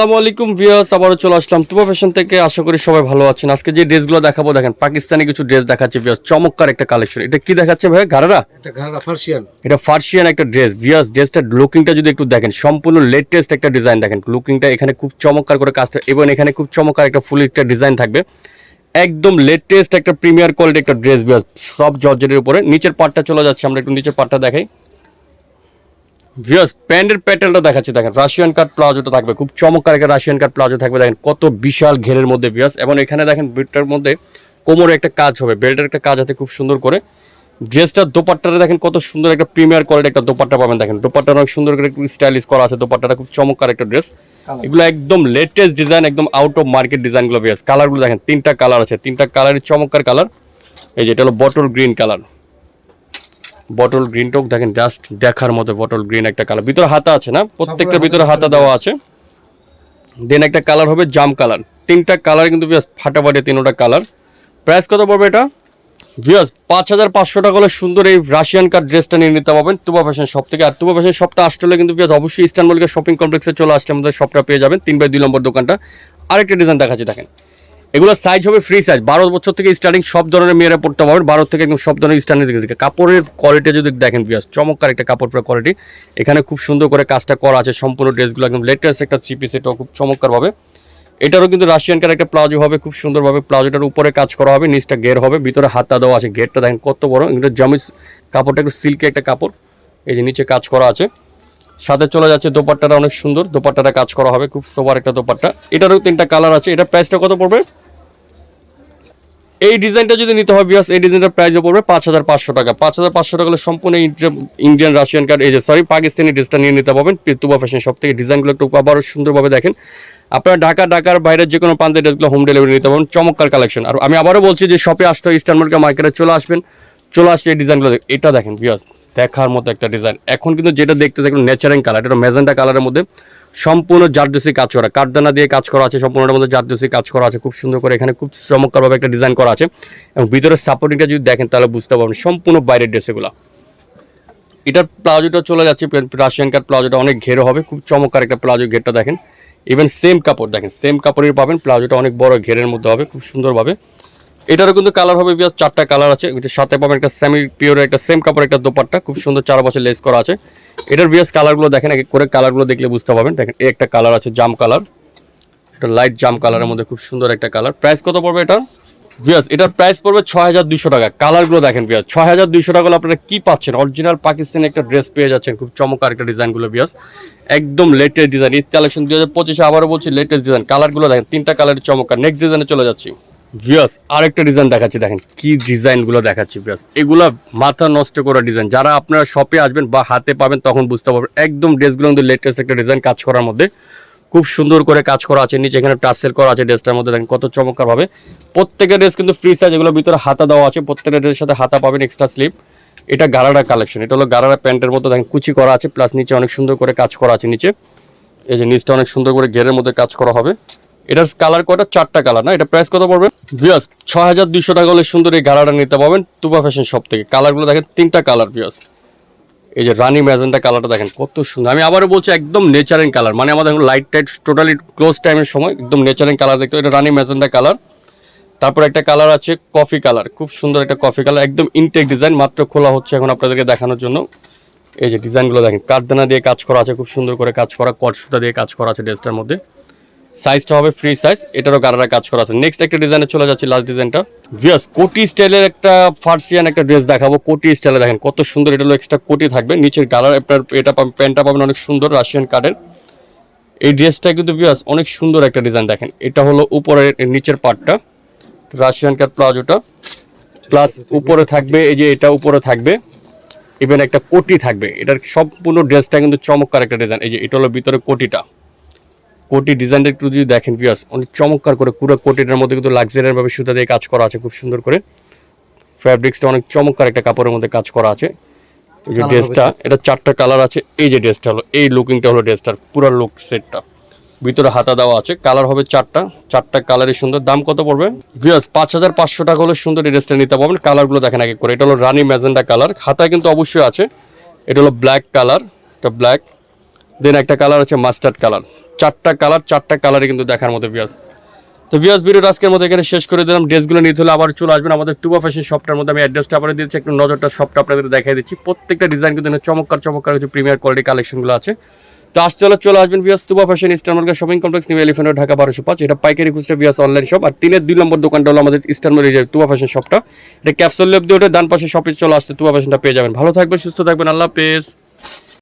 আসসালামু আলাইকুম ভিউয়ার্স আবারও চলে আসলাম তুবা ফ্যাশন থেকে। আশা করি সবাই ভালো আছেন। আজকে যে ড্রেসগুলো দেখাবো দেখেন পাকিস্তানি কিছু ড্রেস দেখাচ্ছে ভিউয়ার্স। চমৎকার একটা কালেকশন এটা কি দেখাচ্ছে ভাই গারারা এটা ঘাড়া ফার্সিয়ান। এটা ফার্সিয়ান একটা ড্রেস। ভিউয়ার্স ড্রেসটার লুকিংটা যদি একটু দেখেন সম্পূর্ণ লেটেস্ট একটা ডিজাইন দেখেন। লুকিংটা এখানে খুব চমৎকার করে কাজটা এবং এখানে খুব চমৎকার একটা ফুল একটা ডিজাইন থাকবে। একদম লেটেস্ট একটা প্রিমিয়ার কোয়ালিটি একটা ড্রেস ভিউয়ার্স। সব জর্জেটের উপরে। নিচের পার্টটা চলে যাচ্ছে আমরা একটু নিচের পার্টটা দেখাই। ভিউয়ার্স প্যান্টের প্যাটেলটা দেখাচ্ছি দেখেন রাশিয়ান কাট প্লাজোটা থাকবে খুব চমৎকার একটা রাশিয়ান কাট প্লাজো থাকবে দেখেন কত বিশাল ঘেরের মধ্যে ভিউয়ার্স এবং এখানে দেখেন বেল্টের মধ্যে কোমরে একটা কাজ হবে বেল্টের একটা কাজ আছে খুব সুন্দর করে। ড্রেসটার দোপাট্টাটা দেখেন কত সুন্দর একটা প্রিমিয়ার কোয়ালিটি একটা দোপাট্টা পাবেন দেখেন দোপাট্টা অনেক সুন্দর করে স্টাইলিশ করা আছে দোপাট্টাটা খুব চমৎকার একটা ড্রেস এগুলো একদম লেটেস্ট ডিজাইন একদম আউট অফ মার্কেট ডিজাইনগুলো ভিউয়ার্স কালারগুলো দেখেন তিনটা কালার আছে তিনটা কালারের চমৎকার কালার এই যে এটা হলো বটল গ্রিন কালার বটল গ্রিনটাও দেখেন জাস্ট দেখার মতো বটল গ্রিন একটা কালার ভিতরে হাতা আছে না? প্রত্যেকটা ভিতরে হাতা দেওয়া আছে। দেন একটা কালার হবে জাম কালার তিনটা কালার কিন্তু বেশ ফাটাফাটি তিনটা কালার প্রাইস কত পড়বে এটা? ভিউয়ার্স পাঁচ হাজার পাঁচশো টাকা হলে সুন্দর এই রাশিয়ান কার ড্রেসটা নিয়ে নিতে পারবেন। তুবা ফ্যাশন শপ থেকে। আর তুবা ফ্যাশন শপটা আসতে হলে কিন্তু ভিউয়ার্স অবশ্যই ইস্টার্ন মল্লিকা শপিং কমপ্লেক্সে চলে আসলে আমাদের শপটা পেয়ে যাবেন। তিন বাই দুই নম্বর দোকানটা। আরেকটা ডিজাইন দেখাচ্ছি দেখেন। এগুলো সাইজ হবে ফ্রি সাইজ বারো বছর থেকে স্টার্টিং সব ধরনের মেয়েরা পড়তে পারবেন বারো থেকে একদম সব ধরনের স্টার্টিং দিকে কাপড়ের কোয়ালিটি যদি দেখেন বিয়াস চমৎকার একটা কাপড় কোয়ালিটি এখানে খুব সুন্দর করে কাজটা করা আছে। সম্পূর্ণ ড্রেসগুলো একদম লেটেস্ট একটা চিপি সেটাও খুব চমৎকারভাবে। এটারও কিন্তু রাশিয়ান কার একটা প্লাজো হবে, খুব সুন্দরভাবে প্লাজোটার উপরে কাজ করা হবে, নিচটা গের হবে, ভিতরে হাতটা দেওয়া আছে। গেটটা দেখেন কত বড়। এগুলো জমিস কাপড়টা একটু সিল্কি একটা কাপড়। এই যে নিচে কাজ করা আছে। সাথে চলে যাচ্ছে দোপাট্টাটা অনেক সুন্দর। দোপাট্টাটা কাজ করা হবে, খুব সোবার একটা দোপাট্টা। এটারও তিনটা কালার আছে। এটা প্রাইসটা কত পড়বে? এই ডিজাইনটা যদি নিতে হয় বিয়াস এই ডিজাইনটার প্রাইসও পড়বে পাঁচ হাজার পাঁচশো টাকা। পাঁচ হাজার পাঁচশো টাকা হলে সম্পূর্ণ ইন্ডিয়ান রাশিয়ান কার্ড এই যে সরি পাকিস্তানি ড্রেসটা নিয়ে নিতে পারবেন। তুবা ফ্যাশন সব থেকে ডিজাইনগুলো একটু আবারও সুন্দরভাবে দেখেন। আপনারা ঢাকা, ঢাকার বাইরের যে কোনো প্রান্তের ড্রেসগুলো হোম ডেলিভারি নিতে পারবেন। চমৎকার কালেকশন আর আমি আবারও বলছি যে শপে আসতে হয় ইস্টার্ন মার্কেট মার্কেটে চলে আসবেন। চলে আসছে এই ডিজাইনগুলো এটা দেখেন বিয়াস দেখার মতো একটা ডিজাইন এখন কিন্তু যেটা দেখতে দেখুন ন্যাচারাল কালার এটা মেজেন্টা কালারের মধ্যে। সম্পূর্ণ জারদোসি কাজ করা, কাঠদানা দিয়ে কাজ করা আছে, সম্পূর্ণটার মধ্যে জারদোসি কাজ করা আছে, খুব সুন্দর করে এখানে খুব চমৎকারভাবে একটা ডিজাইন করা আছে। এবং ভিতরের সাপোর্টিংটা যদি দেখেন তাহলে বুঝতে পারবেন সম্পূর্ণ বাইরের ড্রেস এগুলো। এটার প্লাজোটা চলে যাচ্ছে রাশিয়ান কাট প্লাজোটা অনেক ঘেরো হবে, খুব চমৎকার একটা প্লাজো ঘেরটা দেখেন। ইভেন সেম কাপড়, দেখেন সেম কাপড়ের পাবেন, প্লাজোটা অনেক বড় ঘেরের মধ্যে হবে, খুব সুন্দরভাবে। এটারও কিন্তু কালার হবে বিয়াস চারটা কালার আছে। এটার সাথে পাবেন একটা সেমি পিওর একটা সেম কাপড় একটা দোপাট্টা, খুব সুন্দর চার বছর লেস করা আছে। এটার বিয়াস কালারগুলো দেখেন এক করে কালারগুলো দেখলে বুঝতে পারবেন। দেখেন, এই একটা কালার আছে জাম কালার এটা লাইট জাম কালারের মধ্যে খুব সুন্দর একটা কালার প্রাইস কত পড়বে এটা বিয়াস, এটার প্রাইস পড়বে ছয় হাজার দুইশো টাকা। কালারগুলো দেখেন বিয়াস ছয় হাজার দুইশো টাকা হলে আপনারা কি পাচ্ছেন? অরিজিনাল পাকিস্তানি একটা ড্রেস পেয়ে যাচ্ছেন, খুব চমৎকার একটা ডিজাইনগুলো বিয়াস। একদম লেটেস্ট ডিজাইন ঈদ কালেকশন দুই হাজার পঁচিশে আবারও বলছি লেটেস্ট ডিজাইন কালারগুলো দেখেন, তিনটা কালারের চমৎকার। নেক্সট ডিজাইনে চলে যাচ্ছি। ভিয়াস আরেকটা ডিজাইন দেখাচ্ছি, দেখেন কি ডিজাইনগুলো দেখাচ্ছি ভিয়াস এগুলা মাথা নষ্ট করা ডিজাইন যারা আপনারা শপে আসবেন বা হাতে পাবেন, তখন বুঝতে পারবেন একদম ড্রেসগুলো কিন্তু লেটেস্ট একটা ডিজাইন কাজ করার মধ্যে। খুব সুন্দর করে কাজ করা আছে, নিচে এখানে টাসেল করা আছে ড্রেসটার মধ্যে, দেখেন কত চমৎকার ভাবে। প্রত্যেকের ড্রেস কিন্তু ফ্রি সাইজ এগুলো ভিতরে হাতা দেওয়া আছে প্রত্যেকটা ড্রেসের সাথে হাতা পাবেন এক্সট্রা স্লিপ এটা গারারা কালেকশন এটা হলো গারারা প্যান্টের মতো, দেখেন কুচি করা আছে প্লাস নিচে অনেক সুন্দর করে কাজ করা আছে নিচে। এই যে নিচটা অনেক সুন্দর করে ঘেরের মধ্যে কাজ করা হবে। এটার কালার কটা চারটা কালার না? এটা প্রাইস কত পড়বে? ভিয়াস ছয় হাজার দুইশো টাকা হলে সুন্দর এই গাড়াটা নিতে পারবেন তুবা ফ্যাশন শপ থেকে। কালারগুলো দেখেন তিনটা কালার ভিয়াস এই যে রানি ম্যাজেন্টা কালারটা দেখেন কত সুন্দর। আমি আবারও বলছি একদম নেচারিং কালার মানে আমাদের এখন লাইট টাইট টোটালি ক্লোজ টাইমের সময় একদম নেচারিং কালার দেখতে এটা রানি ম্যাজেন্টা কালার তারপর একটা কালার আছে কফি কালার খুব সুন্দর একটা কফি কালার একদম ইনটেক ডিজাইন মাত্র খোলা হচ্ছে এখন আপনাদেরকে দেখানোর জন্য। এই যে ডিজাইনগুলো দেখেন কাঠদানা দিয়ে কাজ করা আছে খুব সুন্দর করে কাজ করা কট সুতা দিয়ে কাজ করা আছে ড্রেসটার মধ্যে। সাইজটা হবে ফ্রি সাইজ এটারও গারারা কাজ করা আছে। নেক্সট একটা ডিজাইনে চলে যাচ্ছে লাস্ট ডিজাইনটা ভিয়াস কোটি স্টাইলের একটা ফার্সিয়ান একটা ড্রেস দেখাবো, কোটি স্টাইলে দেখেন, কত সুন্দর, এটা এক্সট্রা কোটি থাকবে। নিচের গালার আপনার এটা প্যান্টটা পাবেন অনেক সুন্দর রাশিয়ান কার্ডের এই ড্রেসটা কিন্তু ভিয়াস অনেক সুন্দর একটা ডিজাইন দেখেন। এটা হলো উপরের নিচের পার্টটা রাশিয়ান কার্ড প্লাজোটা প্লাস উপরে থাকবে, এই যে এটা উপরে থাকবে ইভেন একটা কোটি থাকবে। এটার সম্পূর্ণ ড্রেসটা কিন্তু চমৎকার একটা ডিজাইন এই যে এটা হলো ভিতরে কোটিটা। কোটি ডিজাইনটা একটু যদি দেখেন পিয়াস অনেক চমৎকার করে পুরো কোটিটার মধ্যে কিন্তু লাক্সারিয়ার ভাবে সুতা দিয়ে কাজ করা আছে খুব সুন্দর করে। ফ্যাব্রিক্সটা অনেক চমৎকার একটা কাপড়ের মধ্যে কাজ করা আছে। এই যে ড্রেসটা এটা চারটা কালার আছে এই যে ড্রেসটা হলো এই লুকিংটা হলো ড্রেসটার পুরো লুক সেটটা ভিতরে হাতা দেওয়া আছে কালার হবে চারটা চারটা কালারই সুন্দর। দাম কত পড়বে? ভিয়াস পাঁচ হাজার পাঁচশো টাকা হলে সুন্দর এই ড্রেসটা নিতে পারবেন। কালারগুলো দেখেন এক এক করে। এটা হলো রানি ম্যাজেন্ডা কালার হাতায় কিন্তু অবশ্যই আছে। এটা হলো ব্ল্যাক কালার এটা ব্ল্যাক দেন একটা কালার হচ্ছে মাস্টার্ড কালার চারটা কালার চারটা কালারই কিন্তু দেখার মতো ভিউয়ার্স তো ভিউয়ার্স ভিডিওটা আজকের মতো এখানে শেষ করে দিলাম। ড্রেসগুলো নিতে হলে আবার চলে আসবেন আমাদের টুবা ফ্যাশন শপটার মধ্যে। আমি অ্যাড্রেসটা আপনাদের দিচ্ছি, একটু নজরটা শপটা আপনাদের দেখাই দিচ্ছি। প্রত্যেকটা ডিজাইন কিন্তু চমৎকার চমৎকার কিছু প্রিমিয়ার কোয়ালিটি কালেকশনগুলো আছে। তো আসতে হলে চলে আসবেন viewers Tuba fashion Eastern market shopping complex New Elephant Dhaka বারোশো পাঁচ। এটা পাইকারি খুচরা ভিউয়ার্স অনলাইন শপ আর তিনের দুই নম্বর দোকানটা হলো আমাদের ইস্টার মার্কেট তুবা ফ্যাশন শপটা এটা ক্যাপসুল লেপ দিয়ে ওঠে ডান পাশে শপে চলে আসতে তুবা ফ্যাশনটা পেয়ে যাবেন। ভালো থাকবেন, সুস্থ থাকবেন। আল্লাহ হাফেজ।